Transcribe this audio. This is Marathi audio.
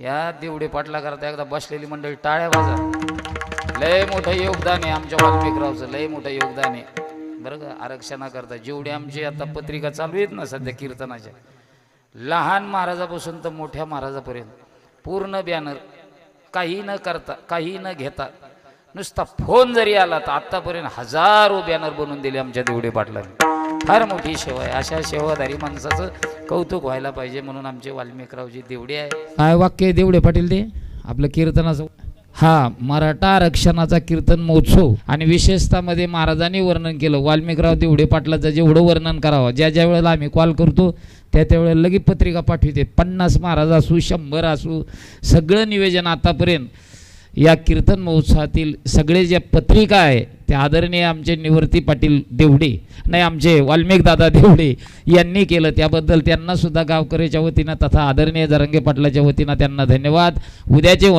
या देवडे पाटला करता एकदा बसलेली मंडळी टाळ्या वाजा. लय मोठं योगदान आहे आमच्या वाल्मिकरावचं लय मोठं योगदान आहे. बरं का आरक्षणाकरता जेवढे आमची आता पत्रिका चालू आहेत ना सध्या कीर्तनाच्या लहान महाराजापासून तर मोठ्या महाराजापर्यंत पूर्ण बॅनर काही न करता काही न घेता नुसता फोन जरी आला तर आत्तापर्यंत हजारो बॅनर बनवून दिले आमच्या देवडे पाटलांनी. फार मोठी सेवा आहे. अशा सेवाधारी माणसाचं कौतुक व्हायला पाहिजे म्हणून आमचे वाल्मिकरावजी देवडे आहे. काय वाक्य आहे देवडे पाटील ते? आपलं कीर्तनाचं. हा मराठा आरक्षणाचा कीर्तन महोत्सव. आणि विशेषतः मध्ये महाराजांनी वर्णन केलं. वाल्मिकराव देवडे पाटलाचं जेवढं वर्णन करावं ज्या ज्या वेळेला आम्ही कॉल करतो त्या त्यावेळेला लगेच पत्रिका पाठवते. पन्नास महाराज असू शंभर असू सगळं निवेदन आतापर्यंत या कीर्तन महोत्सवातील सगळे ज्या पत्रिका आहे ते आदरणीय आमचे निवृत्ती पाटील देवडे नाही आमचे वाल्मिक दादा देवडे यांनी केलं. त्याबद्दल त्यांना सुद्धा गावकऱ्याच्या वतीनं तथा आदरणीय जरंगे पाटलाच्या वतीनं त्यांना धन्यवाद. उद्याचे होणार